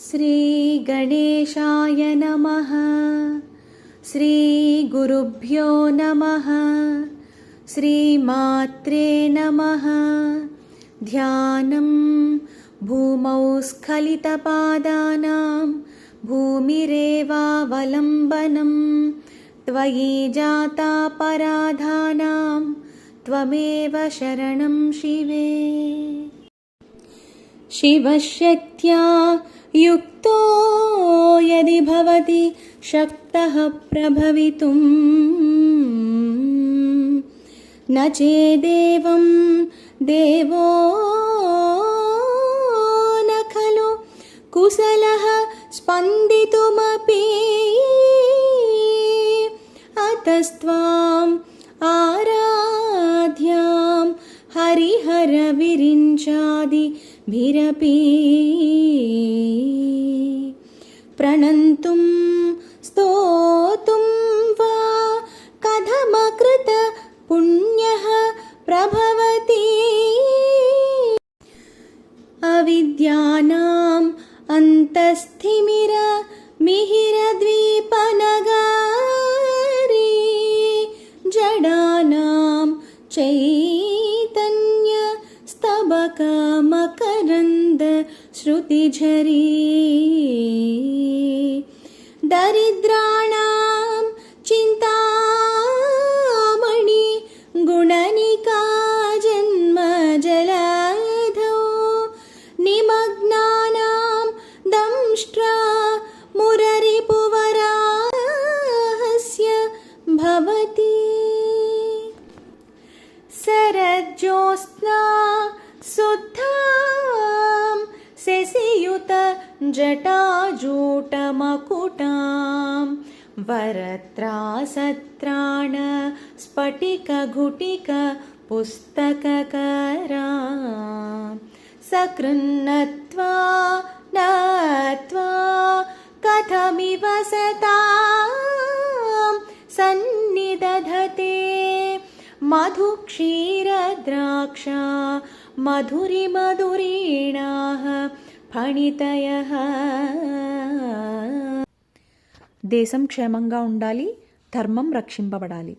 श्रीगणेशाय नमः। श्रीगुरुभ्यो नमः। श्रीमात्रे नमः। ध्यानं भूमौ स्खलितपादानां भूमिरेवावलम्बनं त्वयि जातापराधानां त्वमेव शरणं शिवे। शिवशक्त्या युक्तो यदि भवति शक्तः प्रभवितुम् न चेदेवं देवो न खलु कुशलः स्पन्दितुमपि अतस्त्वाम् आराध्यां हरिहरविरिञ्चादिभिरपि प्रणन्तुं स्तोतुं वा कथमकृत पुण्यः प्रभवति? अविद्यानाम् अन्तस्थिमिर मिहिरद्वीपनगारी जडानां करंद श्रुति झरी। दरिद्रा जटाजूटमकुटां वरत्रासत्राण स्फटिकघुटिक पुस्तककरा सकृन्नत्वा नत्वा कथमिव सतां सन्निदधते मधुक्षीरद्राक्षा मधुरिमधुरीणाः ఫణితయ దేశం క్షేమంగా ఉండాలి ధర్మం రక్షింపబడాలి.